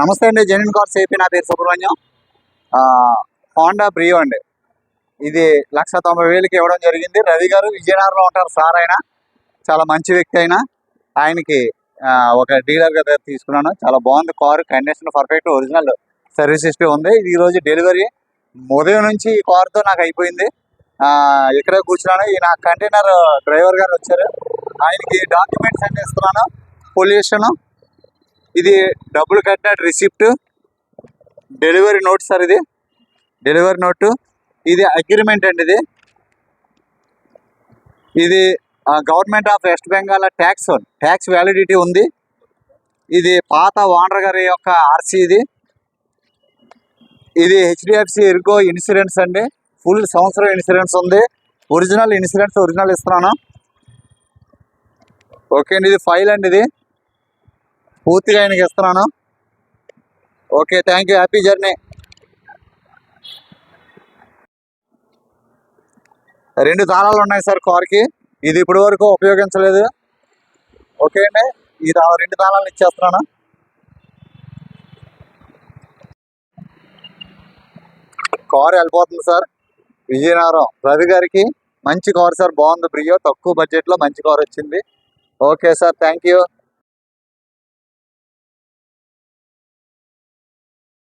నమస్తే అండి genuine cars AP నా పేరు సుబ్రహ్మణ్యం. హోండా బ్రియో అండి. ఇది లక్ష తొంభై వేలకి ఇవ్వడం జరిగింది. రవి గారు విజయనగరంలో ఉంటారు సార్ ఆయన. చాలా మంచి వ్యక్తి అయినా ఆయనకి ఒక డీలర్ దగ్గర తీసుకున్నాను. చాలా బాగుంది car. Condition perfect original service history ఉంది. ఈ రోజు డెలివరీ ఉదయం నుంచి ఈ కారుతో నాకు అయిపోయింది. ఇక్కడే కూర్చున్నాను. ఈ నా కంటైనర్ డ్రైవర్ గారు వచ్చారు. ఆయనకి డాక్యుమెంట్స్ అన్ని ఇస్తున్నాను పొల్యూషన్ ఇది డబ్బులు కట్టిన రిసిప్ట్. డెలివరీ నోట్ సార్ ఇది. Delivery note. ఇది అగ్రిమెంట్ అండి ఇది. ఇది government of West Bengal tax tax validity ఉంది. ఇది పాత ఓనర్ గారి యొక్క ఆర్సీ ఇది. ఇది హెచ్డిఎఫ్సి ఇర్గో ఇన్సూరెన్స్ అండి. ఫుల్ సంవత్సరం ఇన్సూరెన్స్ ఉంది. ఒరిజినల్ ఇన్సూరెన్స్ ఒరిజినల్ ఇస్తున్నాను. ఓకే అండి ఇది ఫైల్ అండి ఇది. పూర్తిగా ఆయనకి ఇస్తున్నాను. Okay thank you. Happy journey. రెండు తాళాలు ఉన్నాయి సార్ కార్కి. ఇది ఇప్పటి వరకు ఉపయోగించలేదు. ఓకే అండి ఈ రెండు తాళాలు ఇచ్చేస్తున్నాను. కార్ వెళ్ళిపోతుంది సార్. విజయనగరం రవి గారికి మంచి కార్ సార్ బాగుంది ప్రియో తక్కువ బడ్జెట్లో మంచి కార్ వచ్చింది. Okay sir thank you.